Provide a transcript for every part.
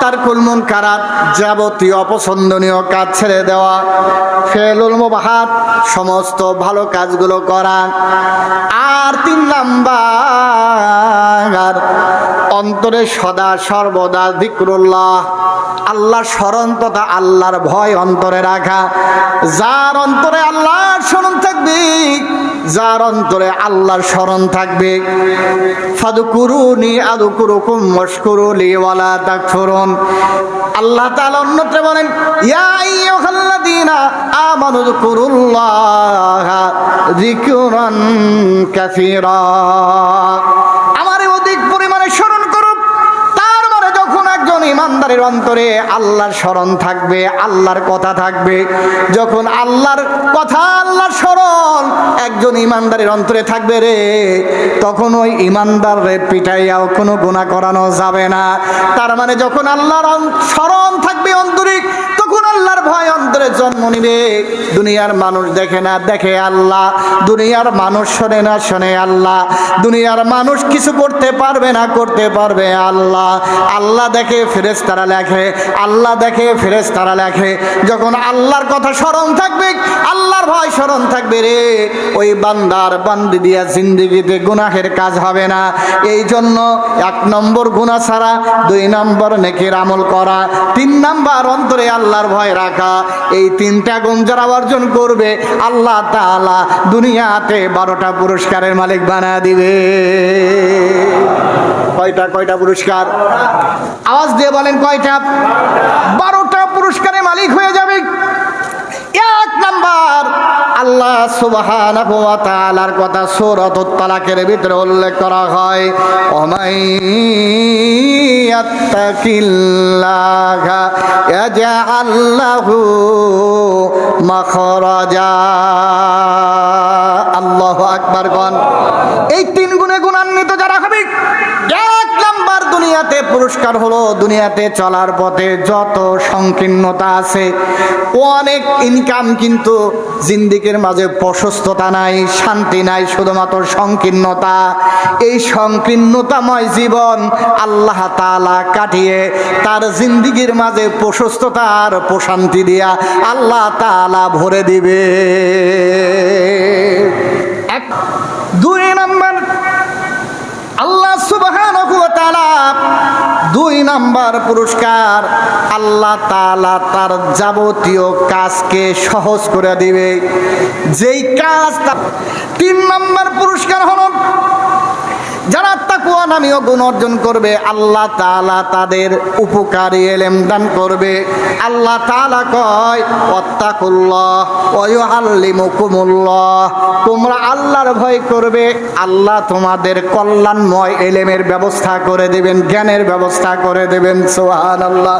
তার কুলমুন কারাত, যাবতীয় অপছন্দনীয় কাজ ছেড়ে দেওয়া, ফেলুল মুবাহাত, সমস্ত ভালো কাজগুলো করা, আর তিন নাম্বার অন্তরে সদা সর্বদা দিকরুল্লাহ আল্লাহর স্মরণ তথা আল্লাহর ভয় অন্তরে রাখা। যার অন্তরে আল্লাহর স্মরণ থাকবে, যার অন্তরে আল্লাহর স্মরণ থাকবে। ফাদুকুরুনি আদুকুরুকুম মশকুরুলি ওয়ালা তাকফুরুন। আল্লাহ তাআলা অন্যত্র বলেন, ইয়া আইয়ুহাল্লাযীনা আমানু যকুরুল্লাহা যিকরান কাসীরা আমারে অধিক পরিমাণে স্মরণ করুন তার মানে যখন একজন ইমানদারের অন্তরে আল্লাহর স্মরণ থাকবে, আল্লাহর কথা থাকবে। যখন আল্লাহর কথা, আল্লাহর স্মরণ একজন ইমানদারের অন্তরে থাকবে রে, তখন ওই ইমানদার রে পিটাইয়াও কোনো গুণা করানো যাবে না। তার মানে যখন আল্লাহর স্মরণ থাকবে অন্তরিক তখন ভয় অন্তরে জন্ম নিবে। দুনিয়ার মানুষ দেখে না, দেখে আল্লাহ। দুনিয়ার মানুষ শোনে না, শোনে আল্লাহ। দুনিয়ার মানুষ কিছু করতে পারবে না, করতে পারবে আল্লাহ। আল্লাহ দেখে ফেরেস তারা লেখে, আল্লাহ দেখে ফেরেস তারা লেখে। যখন আল্লাহর কথা স্মরণ থাকবে, আল্লাহর ভয় স্মরণ থাকবে রে। ওই বান্দার বান্দি দিয়া জিন্দিগিতে গুনাহের কাজ হবে না। এই জন্য এক নম্বর গুণা ছাড়া, দুই নম্বর নেকির আমল করা। তিন নম্বর অন্তরে আল্লাহর ভয় রাখা। এই তিনটা গুণ যারা অর্জন করবে, আল্লাহ তালা দুনিয়াতে বারোটা পুরস্কারের মালিক বানা দিবে। কয়টা কয়টা পুরস্কার? আওয়াজ দিয়ে বলেন কয়টা? বারোটা পুরস্কারের মালিক হয়ে যাবে। এক নাম্বার আল্লাহ সুবহানাহু ওয়া তাআলার কথা সূরাতুত তালাকের ভিতরে উল্লেখ করা হয়, ওমাই ইয়াত্তাকিল্লাহা ইয়াজআল লাহু মাখরাজা। আল্লাহু আকবার গণ। এই তিন গুণে গুণান্বিত যারা হবে দুনিয়াতে পুরস্কার হলো, দুনিয়াতে চলার পথে যত সংকীর্ণতা আছে, অনেক ইনকাম কিন্তু জিন্দিগির মাঝে প্রশস্ততা নাই, শান্তি নাই, শুধুমাত্র সংকীর্ণতা। এই সংকীর্ণতাময় জীবন আল্লাহ তাআলা কাটিয়ে তার জিন্দিগির মাঝে প্রশস্ততা আর প্রশান্তি দিয়া আল্লাহ তালা ভরে দিবে। এক, দুই নাম্বার আল্লাহ তাআলা দুই নাম্বার পুরস্কার আল্লাহ তালা তার যাবতীয় কাজকে সহজ করে দিবে। যেই কাজ তিন নাম্বার পুরস্কার হলো যারা তাকুয়া নামীয় গুণ অর্জন করবে, আল্লাহ তাআলা তাদের উপকারী এলেম দান করবে। আল্লাহ তাআলা কয়, ওয়াত্তাকুল্লাহ ওয়া ইউআল্লিমুকুমুল্লাহ। তোমরা আল্লাহর ভয় করবে, আল্লাহ তোমাদের কল্যাণময় এলেমের ব্যবস্থা করে দেবেন, জ্ঞানের ব্যবস্থা করে দেবেন, সুবহানাল্লাহ।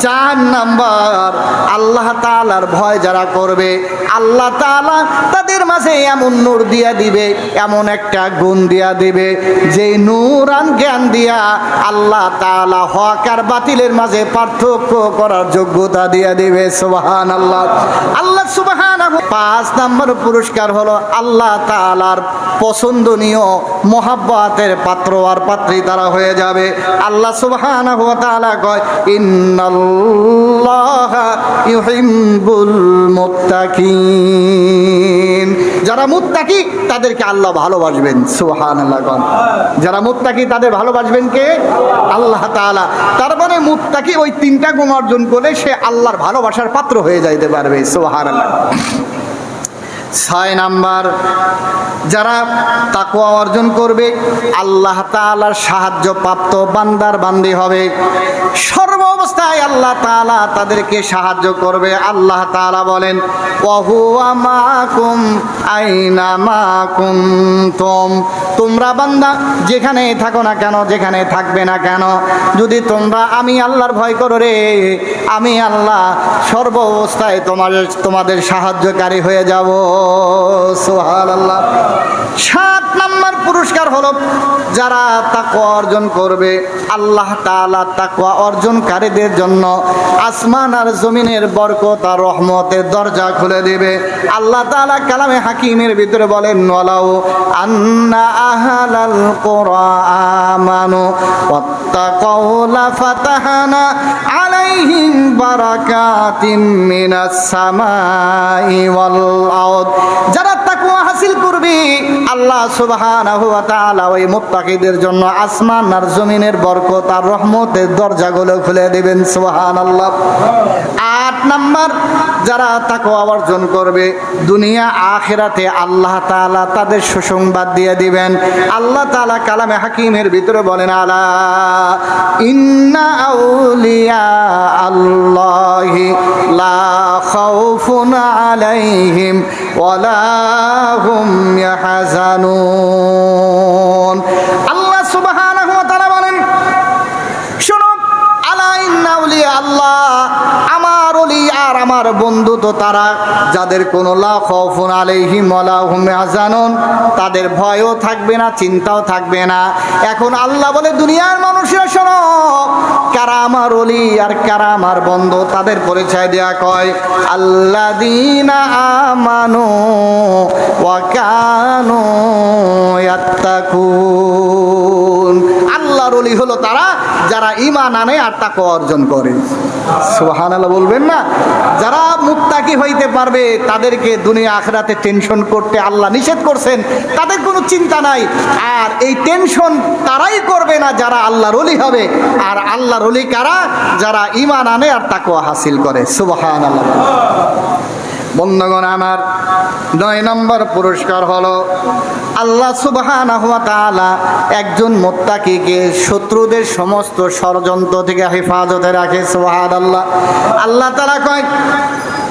চার নাম্বার, আল্লাহ তাআলার ভয় যারা করবে, আল্লাহ তাআলা তাদের মাঝে এমন নূর দিয়া দিবে, এমন একটা গুণ দিয়া দিবে। যে নূরান জ্ঞান দিয়া আল্লাহ তাআলা হক আর বাতিলের মাঝে পার্থক্য করার যোগ্যতা দিয়া দিবে সুবহান আল্লাহ আল্লাহ সুবহান পাঁচ নম্বর পুরস্কার হলো আল্লাহ তাআলার পছন্দনীয় মোহাব্বতের পাত্র আর পাত্রী তারা হয়ে যাবে। আল্লাহ সুবহানাহু ওয়া তাআলা কয়, ইন্নাল্লাহা ইউহিব্বুল মুত্তাকিন। যারা মুত্তাকি, তাদেরকে আল্লাহ ভালোবাসবেন। সোহান যারা মুত্তাকি, তাদের ভালোবাসবেন কে? আল্লাহ তালা তার মানে মুত্তাকি ওই তিনটা গুণ অর্জন করলে সে আল্লাহর ভালোবাসার পাত্র হয়ে যাইতে পারবে। সুবহানাল্লাহ। ছয় নাম্বার, যারা তাকুয়া অর্জন করবে, আল্লাহ তাআলার সাহায্য প্রাপ্ত বান্দার বান্দি হবে। সর্ব অবস্থায় আল্লাহ তাআলা তাদেরকে সাহায্য করবে। আল্লাহ তাআলা বলেন তুম তোমরা বান্দা, যেখানে থাকো না কেন, যেখানে থাকবে না কেন, যদি তোমরা আমি আল্লাহর ভয় করো রে, আমি আল্লাহ সর্ব অবস্থায় তোমার, তোমাদের সাহায্যকারী হয়ে যাব। আল্লাহ সাত নাম্বার পুরস্কার হলো যারা তাকওয়া অর্জন করবে, আল্লাহ তাআলা তাকওয়া অর্জনকারীদের জন্য আসমান আর জমিনের বরকত আর রহমতের দরজা খুলে দেবে। আল্লাহ তাআলা কালামে হাকিমের ভিতরে বলেন, ওয়ালাউ আন্না আহলাল কুরআ আমানু ওয়াত্তাকাউ লাফাতাহনা আলাইহিম বারাকাতিম মিনাস সামাই ওয়াল আরদ যারা হাসিল করবে, আল্লাহ সুবহানাহু ওই মুত্তাকিদের জন্য আসমান আর জমিনের বরকত আর রহমতের দরজাগুলো খুলে দিবেন, সুবহানাল্লাহ। আট নাম্বার, যারা তাকওয়া অর্জন করবে, দুনিয়া আখেরাতে আল্লাহ তাআলা তাদের সুসংবাদ দিয়ে দিবেন। আল্লাহ তাআলা কালামে হাকিমের ভিতরে বলেন, আলা ইন্না আউলিয়া আল্লাহি লা খাউফুন আলাইহিম ওয়ালা হুম ইয়াহজানুন আল্লাহ সুবহানাহু ওয়া তাআলা বলেন শোনো আলা ইন্না আউলিয়া আল্লাহ আমার অলি আর আমার বন্ধু তো তারা, যাদের কোনো লা খাউফুন আলাইহিম ওয়ালা হুম ইয়াহজানুন, তাদের ভয়ও থাকবে না, চিন্তাও থাকবে না। এখন আল্লাহ বলে, দুনিয়ার মানুষেরা শোনো, কারা আমার অলি আর কারা আমার বন্ধু, তাদের পরিচয় দেয়া কয় আল্লাদিনা আমানু ওয়া কানু ইয়াত্তাকুন। আল্লাহর অলি হলো তারা যারা ইমান আনে আর তাকওয়া অর্জন করে। সোহান সুবহানাল্লাহ বলবেন না? যারা মুত্তাকি হইতে পারবে, তাদেরকে দুনিয়া আখরাতে টেনশন করতে আল্লাহ নিষেধ করছেন, তাদের কোনো চিন্তা নাই। আর এই টেনশন তারাই করবে না যারা আল্লাহর অলি হবে। আর আল্লাহর অলি কারা? যারা ইমান আনে আর তাকওয়া হাসিল করে। সুবহানাল্লাহ। বন্ধগণ, আমার নয় নম্বর পুরস্কার হলো আল্লাহ সুবাহান একজন মোত্তাকিকে শত্রুদের সমস্ত ষড়যন্ত্র থেকে হেফাজতে রাখে সোহাদ আল্লাহ আল্লাহ তারা কয়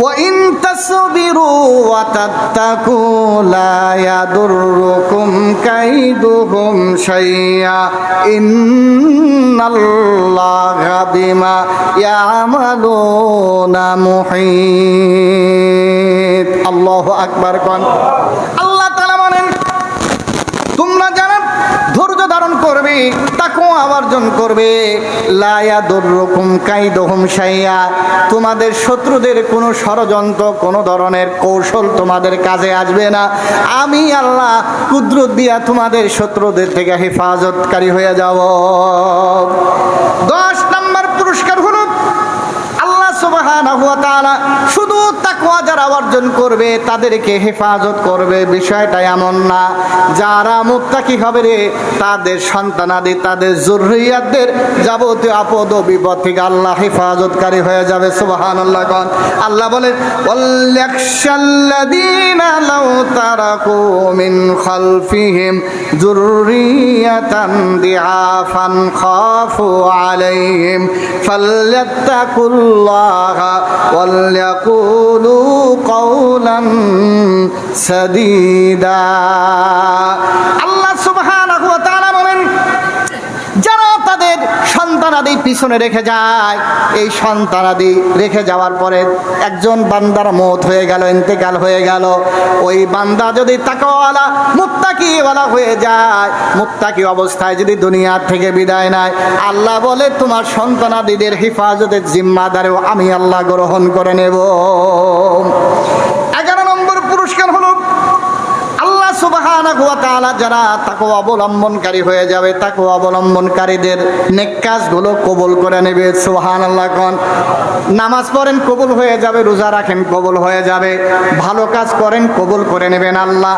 وإن تصبروا وتتقوا لا يضركم كيدهم شيئا إن الله بما يعملون محيط الله أكبر কন করবে তাকেও অর্জন করবে। লায়া দুর্রকম কাইদহম সাইয়া তোমাদের শত্রুদের কোনো ষড়যন্ত্র, কোনো ধরনের কৌশল তোমাদের কাজে আসবে না। আমি আল্লাহ কুদরত দিয়া তোমাদের শত্রুদের থেকে হেফাজতকারী হয়ে যাব। দশ নম্বর পুরস্কার হলো আল্লাহ তাআলা শুধু তাকওয়া যারা অর্জন করবে, তাদেরকে হেফাজত করবে। বিষয়টা এমন না, যারা মুত্তাকি হবে রে, তাদের সন্তানাদি, তাদের জুররিয়াতদের যাবতীয় আপদ বিপদ থেকে আল্লাহ হেফাজতকারী হয়ে যাবে, সুবহানাল্লাহ কোন। আল্লাহ বলেন ওয়াল্লাকশাল্লাযীনা লাউ তারাকু মিন খালফিহিম যুররিয়াতান দিআফান খাফু আলাইহিম ফালইত্তাকুল্লাহা ওয়ালইয়াকুলু কওলান সাদীদা আল্লাহ সুবহানাহু ওয়া তাআলা বলেন যারা তাদের সন্তানাদি পিছনে রেখে যায়। এই সন্তানাদি রেখে যাওয়ার পরে একজন বান্দার মত হয়ে গেল, ইন্তেকাল হয়ে গেল। ওই বান্দা যদি তাকওয়ালা, মুত্তাকিওয়ালা হয়ে যায়, মুত্তাকি অবস্থায় যদি দুনিয়ার থেকে বিদায় নেয়, আল্লাহ বলে, তোমার সন্তানাদিদের হেফাজতের জিম্মাদারেও আমি আল্লাহ গ্রহণ করে নেব এগারো নম্বর পুরস্কার হলো আল্লাহ সুবহানাহু ওয়া তাআলা যারা তাকওয়া অবলম্বনকারী হয়ে যাবে, তাকওয়া অবলম্বনকারীদের নেক কাজগুলো কবুল করে নেবে, সুবহানাল্লাহ কোন। নামাজ পড়েন, কবুল হয়ে যাবে, রোজা রাখেন, কবুল হয়ে যাবে। ভালো কাজ করেন, কবুল করে নেবেন আল্লাহ।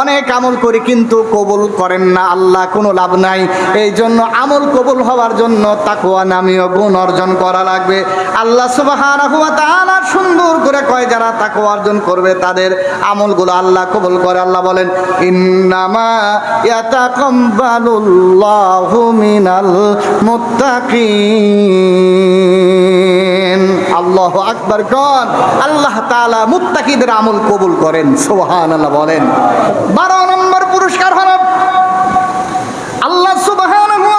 অনেক আমল করি কিন্তু কবুল করেন না আল্লাহ, কোনো লাভ নাই। এই জন্য আমল কবুল হওয়ার জন্য তাকওয়া নামীয় গুণ অর্জন করা লাগবে। আল্লাহ তাআলা সুন্দর করে কয়, যারা তাকওয়া অর্জন করবে তাদের আমলগুলো আল্লাহ কবুল করে। আল্লাহ বলেন ইন্নামা আল্লাহু আকবার কোন? আল্লাহ তাআলা মুত্তাকিদের আমল কবুল করেন, সুবহানাল্লাহ বলেন। 12 নম্বর পুরস্কার হলো আল্লাহ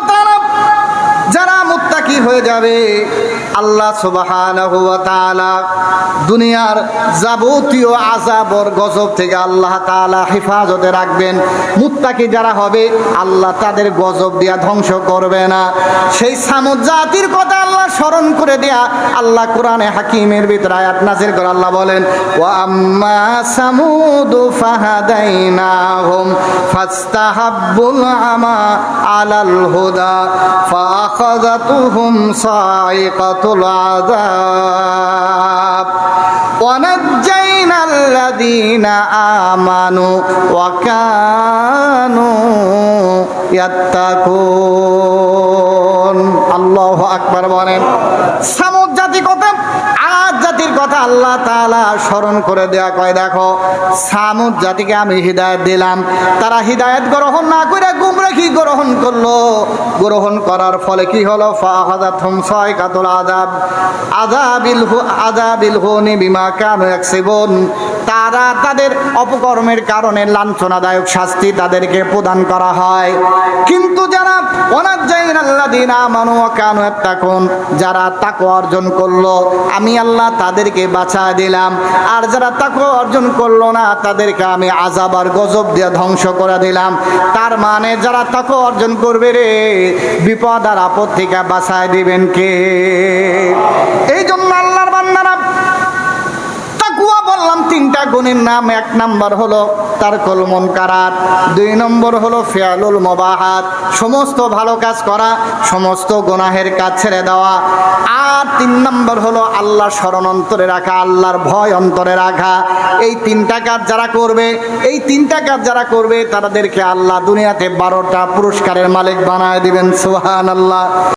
তাআলা, যারা মুত্তাকি হয়ে যাবে আল্লাহ সুবহানাহু দুনিয়ার যাবতীয় আজাবর গজব থেকে আল্লাহ তাআলা হেফাজতে রাখবেন। মুত্তাকি যারা হবে, আল্লাহ তাদের গজব দিয়া ধ্বংস করবে না। সেই সামুদ জাতির কথা আল্লাহ স্মরণ করে দেয়া আল্লাহ কোরআনে হাকিমের ভিতরে আয়াত নাজির করে আল্লাহ বলেন, ওয়া আম্মা সামুদ ফাহাদাইনাহুম ফাস্তাহাব্বুল আমা আলাল হুদা ফাআখাযাতুহুম সাইকাতুল আযাব ونجينا الذين آمنوا وكانوا يتقون الله أكبر বলেন কথা আল্লাহ তাআলা স্মরণ করে দেয়া কয়, দেখো, সামুদ জাতিকে আমি হৃদায়ত দিলাম। তারা হৃদায়ত গ্রহণ না করে গুমরাহি গ্রহণ করল। গ্রহণ করার ফলে কি হলো? ফাহাদাতুম সাইকাতুল আযাব। আযাবিল হু, আযাবিল হুনি বিমা কানু তারা তাদের অপকর্মের কারণে লাঞ্ছনাদায়ক শাস্তি তাদেরকে প্রদান করা হয়। কিন্তু যারা অনাজ্জাইন আল্লাযিনা আমানু ওয়া কানু যারা তাকওয়া অর্জন করল, আমি আল্লাহ তাদেরকে বাঁচায় দিলাম। আর যারা তাকে অর্জন করল না, তাদেরকে আমি আজাব আর গজব দিয়ে ধ্বংস করে দিলাম। তার মানে যারা তাকে অর্জন করবে রে, বিপদ আর আপদ থেকে বাঁচায় দিবেন কে? এই জন্য আল্লাহর বান্দারা তাকুয়া বললাম তিনটা গুণের নাম এক নাম্বার হলো তার কলমন কারাত দুই নম্বর হলো ফেয়ালুল মবাহাত। সমস্ত ভালো কাজ করা, সমস্ত গুনাহের কাজ ছেড়ে দেওয়া। আর তিন নম্বর হলো আল্লাহ স্মরণ অন্তরে রাখা, আল্লাহর ভয় অন্তরে রাখা। এই তিনটা কাজ যারা করবে, এই তিনটা কাজ যারা করবে, তাদেরকে আল্লাহ দুনিয়াতে বারোটা পুরস্কারের মালিক বানায় দিবেন। সুহান আল্লাহ